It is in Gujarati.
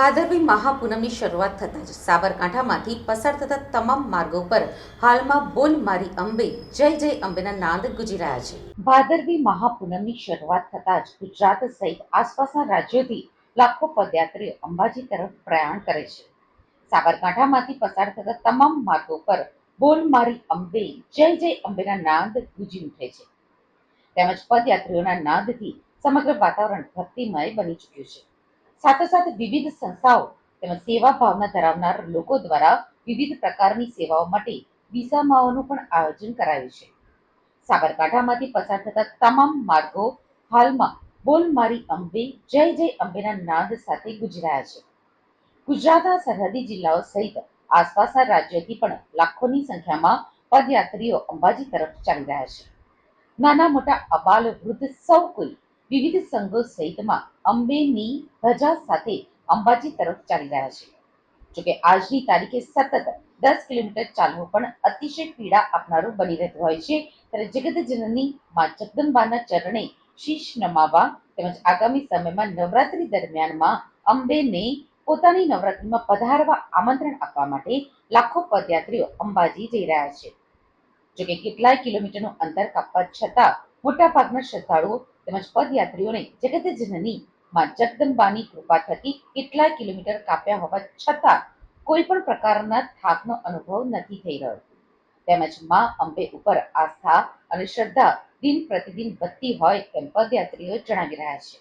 ભાદરવી મહાપૂનમની શરૂઆત થતાં જ સાબરકાંઠામાંથી પસાર થતા તમામ માર્ગો પર હાલમાં બોલ મારી અંબે, જય જય અંબેના નાદ ગુજી રહ્યા છે. ભાદરવી મહાપૂનમની શરૂઆત થતાં જ ગુજરાત સહિત આસપાસના રાજ્યોથી લાખો પદયાત્રીઓ અંબાજી તરફ પ્રયાણ કરે છે. સાબરકાંઠામાંથી પસાર થતા તમામ માર્ગો પર બોલ મારી અંબે, જય જય અંબેના નાદ ગુજી ઉઠે છે. તેમજ પદયાત્રીઓના નાદથી સમગ્ર વાતાવરણ ભક્તિમય બની ચૂક્યું છે. સાથોસાથ વિવિધ સંસ્થાઓ તેમજ સેવા ભાવના ધરાવનાર લોકો દ્વારા વિવિધ પ્રકારની સેવાઓ માટે વિસામાઓનું પણ આયોજન કરાયું છે. સાબરકાંઠામાંથી પસાર થતા તમામ માર્ગો હાલમાં બોલ મારી અંબે, જય જય અંબેના નાદ સાથે ગુજરાયા છે. ગુજરાતના સરહદી જિલ્લાઓ સહિત આસપાસના રાજ્યોથી પણ લાખોની સંખ્યામાં પદયાત્રીઓ અંબાજી તરફ ચાલી રહ્યા છે. નાના મોટા અબાલ વૃદ્ધ સૌ કોઈ વિવિધ સંઘો સહિતમાં અંબેની ધજા સાથે અંબાજી તરફ ચાલી રહ્યા છે. જોકે આજની તારીખે સતત દસ કિલોમીટર ચાલવું પણ અતિશય પીડા આપનારું બની રહેતું હોય છે. ત્યારે જગતજનની મા જગદંબાના ચરણે શીશ નમાવા તેમજ આગામી સમયમાં નવરાત્રી દરમિયાનમાં અંબેને પોતાની નવરાત્રીમાં પધારવા આમંત્રણ આપવા માટે લાખો પદયાત્રીઓ અંબાજી જઈ રહ્યા છે. જોકે કેટલાય કિલોમીટરનું અંતર કાપવા છતાં મોટાભાગના શ્રદ્ધાળુઓ તેમજ પદયાત્રીઓને જગતજનની માં જગદંબાની કૃપા થકી કેટલાય કિલોમીટર કાપ્યા હોવા છતાં કોઈ પણ પ્રકારના થાકનો અનુભવ નથી થઈ રહ્યો. તેમજમાં અંબે ઉપર આસ્થા અને શ્રદ્ધા દિન પ્રતિદિન વધતી હોય તેમ પદયાત્રીઓ જણાવી રહ્યા છે.